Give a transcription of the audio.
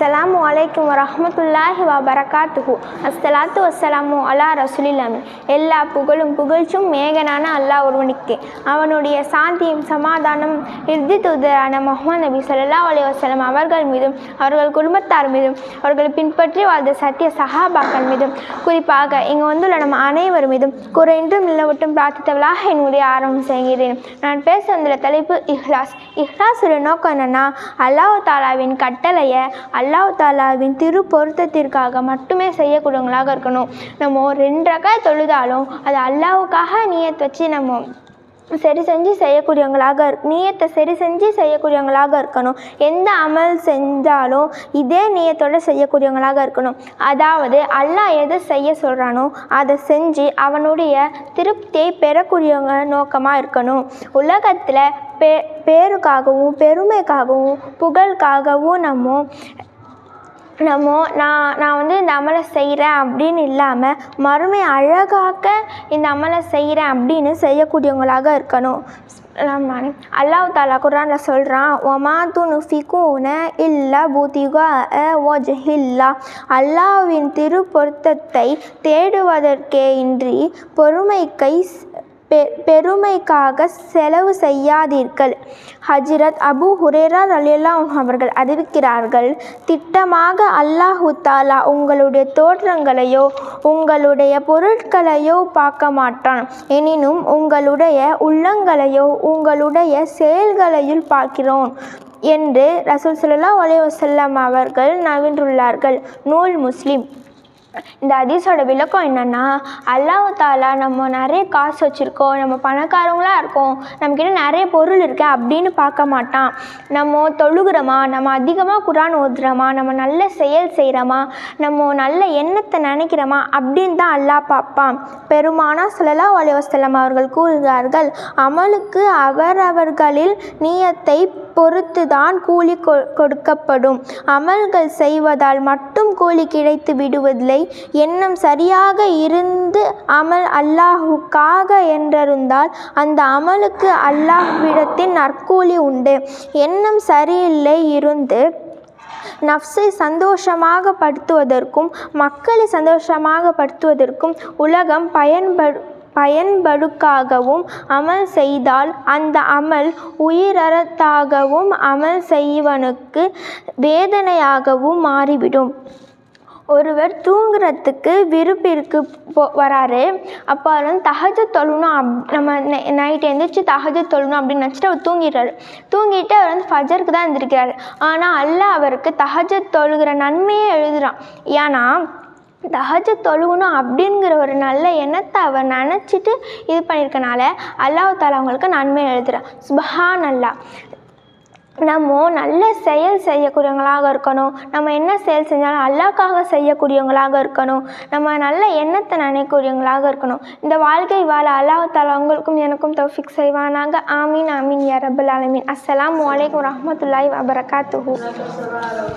அஸ்லாம் அலைக்கும் வரமத்துல்லாஹி வபரகாத்துஹு அஸ்ஸலாத்து வசலாமு அலா ரசுலில்லாமி எல்லா புகழும் புகழ்ச்சும் மேகனான அல்லாஹ் ஒருவனுக்கு அவனுடைய சாந்தியும் சமாதானம் இறுதி தூதரான முகமது நபி ஸல்லல்லாஹு அலி வசலம் அவர்கள் மீதும் அவர்கள் குடும்பத்தார் மீதும் அவர்களை பின்பற்றி வாழ்ந்த சத்திய சஹாபாக்கள் மீதும் குறிப்பாக இங்கு வந்துள்ள நம்ம அனைவர் மீதும் குறைந்தும் நிலவட்டும் பிரார்த்தித்தவளாக என்னுடைய ஆரம்பம் செய்கிறேன் நான் பேச வந்துள்ள தலைப்பு இஹ்லாஸ் இஹ்லாஸுடைய நோக்கம் என்னென்னா அல்லாஹ் தாலாவின் கட்டளையை அல்லாஹ் தாலாவின் திரு பொருத்தத்திற்காக மட்டுமே செய்யக்கூடியவங்களாக இருக்கணும். நம்ம ரெண்டு தொழுதாலும் அது அல்லாவுக்காக நியத் வச்சு நம்ம சரி செஞ்சு செய்யக்கூடியவங்களாக இருக் நீயத்தை சரி செஞ்சு செய்யக்கூடியவங்களாக இருக்கணும். எந்த அமல் செஞ்சாலும் இதே நீயத்தோடு செய்யக்கூடியவங்களாக இருக்கணும். அதாவது அல்லாஹ் எதை செய்ய சொல்கிறானோ அதை செஞ்சு அவனுடைய திருப்தியை பெறக்கூடியவங்க நோக்கமாக இருக்கணும். உலகத்தில் பே பேருக்காகவும் பெருமைக்காகவும் புகழுக்காகவும் நம்ம நம்ம நான் நான் வந்து இந்த அமலை செய்கிறேன் அப்படின்னு இல்லாமல் மறுமை அழகாக்க இந்த அமலை செய்கிறேன் அப்படின்னு செய்யக்கூடியவங்களாக இருக்கணும். அல்லாஹ் தாலா குரானில் சொல்கிறான் ஒமா துனுஃபிகூன இல்லா பூதிகா ஒஜஹில்லா அல்லாஹ்வின் திரு பொருத்தத்தை தேடுவதற்கே இன்றி பொறுமை கை பெ பெருமைக்காக செலவு செய்யாதீர்கள். ஹஜ்ரத் அபு ஹுரேரா ரலியல்லா அவர்கள் அறிவிக்கிறார்கள் திட்டமாக அல்லாஹு தாலா உங்களுடைய தோற்றங்களையோ உங்களுடைய பொருட்களையோ பார்க்க மாட்டான் எனினும் உங்களுடைய உள்ளங்களையோ உங்களுடைய செயல்களையும் பார்க்கிறோன் என்று ரசூல் சுல்லா அலைஹி வசல்லாம் அவர்கள் நவின்றுள்ளார்கள். நூல் முஸ்லிம். இந்த ஹதீஸோட விளக்கம் என்னென்னா அல்லாஹ் தாலா நம்ம நிறைய காசு வச்சுருக்கோம் நம்ம பணக்காரவங்களாக இருக்கோம் நம்மக்கிட்ட நிறைய பொருள் இருக்கு அப்படின்னு பார்க்க மாட்டான். நம்ம தொழுகிறோமா நம்ம அதிகமாக குரான் ஓதுறோமா நம்ம நல்ல செயல் செய்கிறோமா நம்ம நல்ல எண்ணத்தை நினைக்கிறோமா அப்படின்னு தான் அல்லாஹ் பார்ப்பான். பெருமானா சுலலா அலைஹி அவர்கள் கூறுகிறார்கள் அமலுக்கு அவரவர்களில் நீயத்தை பொறுத்து தான் கூலி கொ கொடுக்கப்படும். அமல்கள் செய்வதால் மட்டும் கூலி கிடைத்து விடுவதில்லை. எண்ணம் சரியாக இருந்து அமல் அல்லாஹுக்காக என்றிருந்தால் அந்த அமலுக்கு அல்லாஹ்விடத்தின் நற்கூலி உண்டு. எண்ணம் சரியில்லை இருந்து நஃப்ஸை சந்தோஷமாக படுத்துவதற்கும் மக்களை சந்தோஷமாக படுத்துவதற்கும் உலகம் பயன்படு பயன்படுக்காகவும் அமல் செய்தால் அந்த அமல் உயிரறத்தாகவும் அமல் செய்வனுக்கு வேதனையாகவும் மாறிவிடும். ஒருவர் தூங்குறதுக்கு விருப்பிற்கு போ வராரு. அப்போ அவர் வந்து தஹஜ தொழணும் அப் நம்ம நை நைட் எழுந்திரிச்சு தகஜ தொழணும் அப்படின்னு நினச்சிட்டு அவர் தூங்கிடுறாரு. தூங்கிட்டு அவர் வந்து ஃபஜருக்கு தான் எழுந்திருக்கிறாரு ஆனால் அல்ல அவருக்கு தகஜ தொழுகிற நன்மையே எழுதுகிறான் ஏன்னா தஹஜ தொழுகணும் அப்படிங்கிற ஒரு நல்ல எண்ணத்தை அவர் நினச்சிட்டு இது பண்ணியிருக்கனால அல்லாஹ் தாலா அவங்களுக்கு நன்மை எழுதுகிறான் சுபஹான் அல்லா நம்ம நல்ல செயல் செய்யக்கூடியவங்களாக இருக்கணும். நம்ம என்ன செயல் செஞ்சாலும் அல்லாக்காக செய்யக்கூடியவங்களாக இருக்கணும். நம்ம நல்ல எண்ணத்தை நினைக்கூடியவங்களாக இருக்கணும். இந்த வாழ்க்கை வாழ அல்லாஹ் தாலா உங்களுக்கும் எனக்கும் தௌஃபிக் செய்வானாக. ஆமீன் ஆமீன் யா ரபுல் ஆலமீன். அஸ்ஸலாமு அலைக்கும் வரஹ்மத்துல்லாஹி வபரகாத்துஹு.